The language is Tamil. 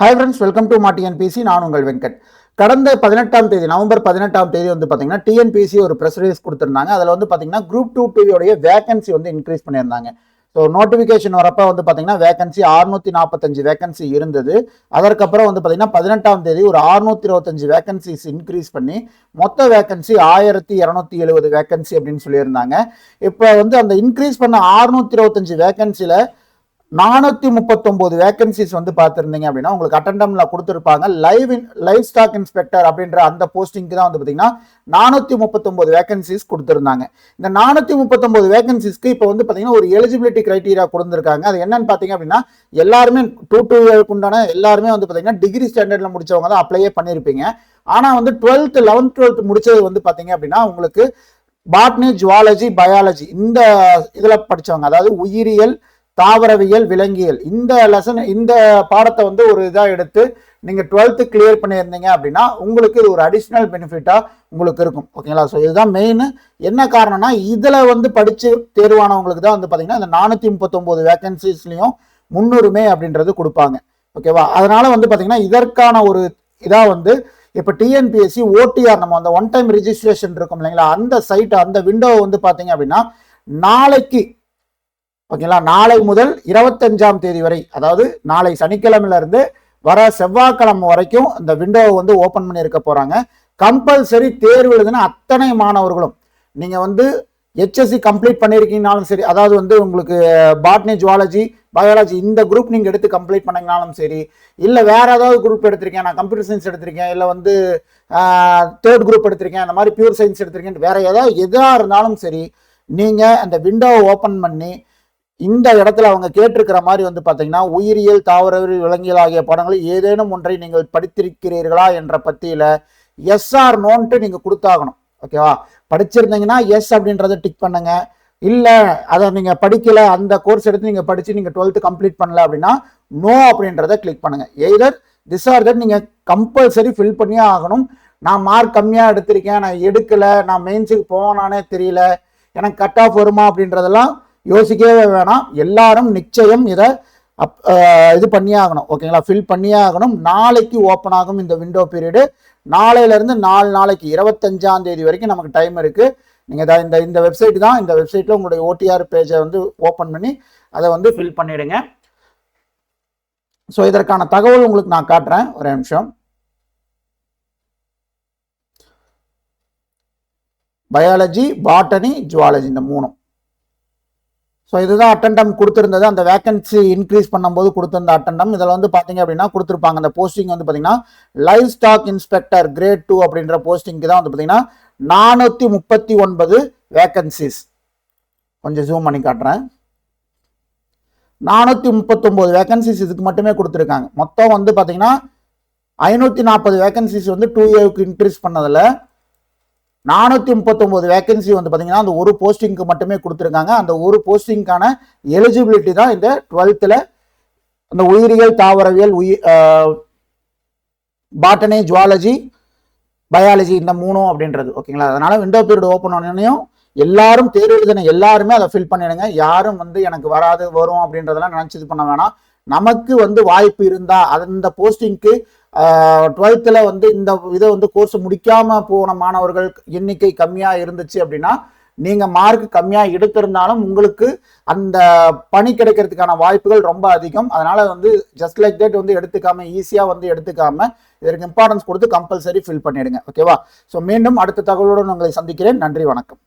ஹாய் ஃப்ரெண்ட்ஸ் வெல்கம் டு மாட்டியன் பிசி நான் உங்கள் வெங்கட். கடந்த பதினெட்டாம் தேதி நவம்பர் பதினெட்டாம் தேதி வந்து பார்த்தீங்கன்னா டிஎன்பிசி ஒரு ப்ரெஸ் ரிலீஸ் கொடுத்துருந்தாங்க. அதில் வந்து பார்த்தீங்கன்னா குரூப் டூ டிவியோடைய வேகன்சி வந்து இன்க்ரீஸ் பண்ணியிருந்தாங்க. ஸோ நோட்டிஃபிகேஷன் வரப்போ வந்து பார்த்தீங்கன்னா வேகன்சி அறுநூத்தி நாற்பத்தஞ்சு வேகன்சி இருந்தது. அதற்கப்புறம் வந்து பார்த்தீங்கன்னா பதினெட்டாம் தேதி ஒரு அறுநூத்தி இருபத்தஞ்சு வேகன்சிஸ் இன்க்ரீஸ் பண்ணி மொத்த வேகன்சி ஆயிரத்தி இரநூத்தி எழுபது வேகன்சி அப்படின்னு சொல்லியிருந்தாங்க. இப்போ வந்து அந்த இன்க்ரீஸ் பண்ண அறுநூத்தி இருபத்தஞ்சு வேகன்சியில் நானூற்றி முப்பத்தொம்போது வேகன்சிஸ் வந்து பார்த்துருந்தீங்க அப்படின்னா உங்களுக்கு அட்டண்டம்ல கொடுத்துருப்பாங்க. Live in live stock inspector அப்படின்ற அந்த போஸ்டிங்க்கு தான் வந்து பார்த்தீங்கன்னா நானூற்றி முப்பத்தொம்போது வேகன்சிஸ் கொடுத்துருந்தாங்க. இந்த நானூற்றி முப்பத்தொம்போது வேகன்சிஸ்க்கு இப்போ வந்து பார்த்தீங்கன்னா ஒரு எலிஜிபிலிட்டி கிரைட்டீரியா கொடுத்துருக்காங்க. அது என்னன்னு பார்த்தீங்க அப்படின்னா எல்லாருமே டூ டூ உண்டான எல்லாருமே வந்து பார்த்தீங்கன்னா டிகிரி ஸ்டாண்டர்டில் முடிச்சவங்க தான் அப்ளையே பண்ணியிருப்பீங்க. ஆனால் வந்து டுவெல்த் லெவன்த் டுவெல்த் முடிச்சது வந்து பார்த்தீங்க அப்படின்னா உங்களுக்கு பாட்னி ஜுவாலஜி பயாலஜி இந்த இதில் படித்தவங்க அதாவது உயிரியல் தாவரவியல் விலங்கியல். இந்த லெசன் இந்த பாடத்தை வந்து ஒரு இதாக எடுத்து நீங்கள் டுவெல்த்து கிளியர் பண்ணியிருந்தீங்க அப்படின்னா உங்களுக்கு இது ஒரு அடிஷ்னல் பெனிஃபிட்டாக உங்களுக்கு இருக்கும். ஓகேங்களா ஸோ இதுதான் மெயின் என்ன காரணம்னா இதில் வந்து படித்து தேர்வானவங்களுக்கு தான் வந்து பார்த்தீங்கன்னா இந்த நானூற்றி முப்பத்தொம்போது வேகன்சிஸ்லையும் முன்னுரிமை அப்படின்றது கொடுப்பாங்க. ஓகேவா அதனால் வந்து பார்த்தீங்கன்னா இதற்கான ஒரு இதாக வந்து இப்போ டிஎன்பிஎஸ்சி ஓடிஆர் நம்ம அந்த ஒன் டைம் ரிஜிஸ்ட்ரேஷன் இருக்கும் இல்லைங்களா? அந்த சைட் அந்த விண்டோவை வந்து பார்த்தீங்க அப்படின்னா நாளைக்கு ஓகேங்களா நாளை முதல் இருபத்தஞ்சாம் தேதி வரை அதாவது நாளை சனிக்கிழமையிலிருந்து வர செவ்வாய்க்கிழமை வரைக்கும் இந்த விண்டோவை வந்து ஓப்பன் பண்ணியிருக்க போகிறாங்க கம்பல்சரி தேர்வு எழுதின அத்தனை மாணவர்களும் நீங்கள் வந்து ஹெச்எஸ்சி கம்ப்ளீட் பண்ணியிருக்கீங்கனாலும் சரி அதாவது வந்து உங்களுக்கு பாட்னி ஜுவாலஜி பயாலஜி இந்த குரூப் நீங்கள் எடுத்து கம்ப்ளீட் பண்ணிங்கனாலும் சரி இல்லை வேறு ஏதாவது குரூப் எடுத்திருக்கேன் நான் கம்ப்யூட்டர் சயின்ஸ் எடுத்திருக்கேன் இல்லை வந்து தேர்ட் குரூப் எடுத்திருக்கேன் அந்த மாதிரி பியூர் சயின்ஸ் எடுத்திருக்கேன் வேறு ஏதாவது எதாக இருந்தாலும் சரி நீங்கள் அந்த விண்டோவை ஓப்பன் பண்ணி இந்த இடத்துல அவங்க கேட்டிருக்கிற மாதிரி வந்து பார்த்தீங்கன்னா உயிரியல் தாவரவியல் விலங்கியல் ஆகிய படங்களில் ஏதேனும் ஒன்றை நீங்கள் படித்திருக்கிறீர்களா என்ற பத்தியில் எஸ்ஆர் நோன்ட்டு நீங்கள் கொடுத்தாகணும். ஓகேவா படிச்சிருந்தீங்கன்னா எஸ் அப்படின்றத டிக் பண்ணுங்க. இல்லை அதை நீங்கள் படிக்கல அந்த கோர்ஸ் எடுத்து நீங்கள் படித்து நீங்கள் டுவெல்த்து கம்ப்ளீட் பண்ணல அப்படின்னா நோ அப்படின்றத கிளிக் பண்ணுங்க. எய்தர் திஸ் ஆர் தட் நீங்கள் கம்பல்சரி ஃபில் பண்ணியே ஆகணும். நான் மார்க் கம்மியாக எடுத்திருக்கேன் நான் எடுக்கலை நான் மெயின்ஸுக்கு போனானே தெரியல எனக்கு கட் ஆஃப் வருமா அப்படின்றதெல்லாம் யோசிக்கவே வேணாம். எல்லாரும் நிச்சயம் இதை அப் இது பண்ணியே ஆகணும் ஓகேங்களா ஃபில் பண்ணியே ஆகணும் நாளைக்கு ஓப்பன் ஆகும் இந்த விண்டோ பீரியடு நாளையிலேருந்து நாலு நாளைக்கு இருபத்தஞ்சாம் தேதி வரைக்கும் நமக்கு டைம் இருக்குது நீங்கள் இந்த இந்த வெப்சைட் தான். இந்த வெப்சைட்டில் உங்களுடைய ஓடிஆர் பேஜை வந்து ஓப்பன் பண்ணி அதை வந்து ஃபில் பண்ணிவிடுங்க ஸோ இதற்கான தகவல் உங்களுக்கு நான் காட்டுறேன். ஒரு நிமிஷம். பயாலஜி பாட்டனி ஜுவாலஜி இந்த மூணும். ஸோ இதுதான் அட்டண்டம் கொடுத்துருந்தது. அந்த வேக்கன்சி இன்க்ரீஸ் பண்ணும்போது கொடுத்துருந்த அட்டண்டம் இதில் வந்து பார்த்தீங்க அப்படின்னா கொடுத்துருப்பாங்க. அந்த போஸ்டிங் வந்து பார்த்தீங்கன்னா live stock inspector grade two அப்படின்ற போஸ்டிங்க்கு தான் வந்து பார்த்தீங்கன்னா நானூற்றி முப்பத்தி ஒன்பது வேக்கன்சிஸ் கொஞ்சம் ஜூம் பண்ணி காட்டுறேன். நானூற்றி முப்பத்தொம்போது வேக்கன்சிஸ் இதுக்கு மட்டுமே கொடுத்துருக்காங்க. மொத்தம் வந்து பார்த்தீங்கன்னா ஐநூற்றி நாற்பது வேக்கன்சிஸ் வந்து டூ இயருக்கு இன்க்ரீஸ் பண்ணதில் நானூற்றி முப்பத்தொம்போது வேகன்சி வந்து பார்த்தீங்கன்னா அந்த ஒரு போஸ்டிங்க்கு மட்டுமே கொடுத்துருக்காங்க. அந்த ஒரு போஸ்டிங்க்கான எலிஜிபிலிட்டி தான் இந்த டுவெல்த்தில் அந்த உயிரியல் தாவரவியல் உயிர் பாட்டனி ஜுவாலஜி பயாலஜி இந்த மூணும் அப்படின்றது. ஓகேங்களா? அதனால விண்டோ பீரியட் ஓப்பன் ஆனோடனையும் எல்லாரும் தேர்வு எழுதின எல்லாருமே அதை ஃபில் பண்ணிடுங்க. யாரும் வந்து எனக்கு வராது வரும் அப்படின்றதெல்லாம் நினச்சி இது பண்ண வேணாம். நமக்கு வந்து வாய்ப்பு இருந்தா அந்த போஸ்டிங்க்கு டுவெல்த்தில் வந்து இந்த இதை வந்து கோர்ஸ் முடிக்காம போன மாணவர்கள் எண்ணிக்கை கம்மியாக இருந்துச்சு அப்படின்னா நீங்கள் மார்க் கம்மியாக எடுத்திருந்தாலும் உங்களுக்கு அந்த பணி கிடைக்கிறதுக்கான வாய்ப்புகள் ரொம்ப அதிகம். அதனால வந்து ஜஸ்ட் லைக் தட் வந்து எடுத்துக்காம ஈஸியாக வந்து எடுத்துக்காம இதற்கு இம்பார்ட்டன்ஸ் கொடுத்து கம்பல்சரி ஃபில் பண்ணிடுங்க. ஓகேவா ஸோ மீண்டும் அடுத்த தகவலுடன் உங்களை சந்திக்கிறேன். நன்றி வணக்கம்.